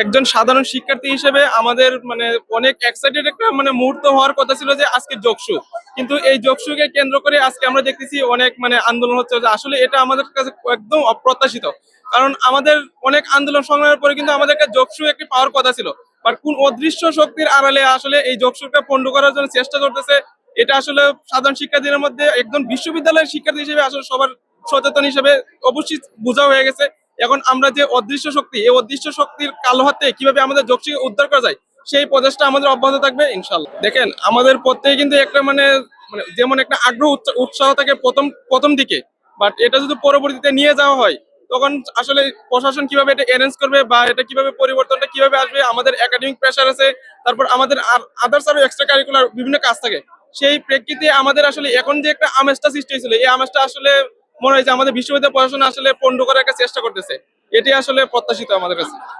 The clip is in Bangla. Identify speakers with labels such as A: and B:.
A: একজন সাধারণ শিক্ষার্থী হিসেবে আমাদের মানে অনেক এক্সাইটেড একটা মানে মুহূর্ত হওয়ার কথা ছিল যে আজকে যোগসু। কিন্তু এই যোগসুকে কেন্দ্র করে আজকে আমরা দেখতেছি অনেক মানে আন্দোলন হচ্ছে আসলে এটা আমাদের কাছে একদম অপ্রত্যাশিত। কারণ আমাদের অনেক আন্দোলন সংগ্রামের পরে কিন্তু আমাদেরকে যোগসু একটি পাওয়ার কথা ছিল। বাট কোন অদৃশ্য শক্তির আড়ালে আসলে এই যোগসুটা পণ্ড করার জন্য চেষ্টা করতেছে এটা আসলে সাধারণ শিক্ষার্থীদের মধ্যে একদম বিশ্ববিদ্যালয়ের শিক্ষার্থী হিসেবে আসলে সবার সচেতন হিসেবে অবশ্যই বোঝা হয়ে গেছে। এখন আমরা যে অদৃশ্য শক্তি, এই অদৃশ্য শক্তির কালো হাতে কীভাবে আমাদের যোগসিকে উদ্ধার করা যায়, সেই প্রচেষ্টা আমাদের অব্যাহত থাকবে ইনশাল্লাহ দেখেন, আমাদের প্রত্যেকে কিন্তু একটা মানে মানে যেমন একটা আগ্রহ, উৎসা- উৎসাহ থাকে প্রথম প্রথম দিকে। বাট এটা যদি পরবর্তীতে নিয়ে যাওয়া হয়, তখন আসলে প্রশাসন কীভাবে এটা অ্যারেঞ্জ করবে বা এটা কীভাবে পরিবর্তনটা কীভাবে আসবে, আমাদের একাডেমিক প্রেশার আছে, তারপর আমাদের আদার্স আরও এক্সট্রা কারিকুলার বিভিন্ন কাজ থাকে। সেই প্রেক্ষিতে আমাদের আসলে এখন যে একটা আমেজটা সৃষ্টি হয়েছিল, এই আমেজটা আসলে মনে হয় যে আমাদের বিশ্ববিদ্যালয় প্রশাসন আসলে পণ্ড করার একটা চেষ্টা করতেছে। এটি আসলে প্রত্যাশিত আমাদের কাছে।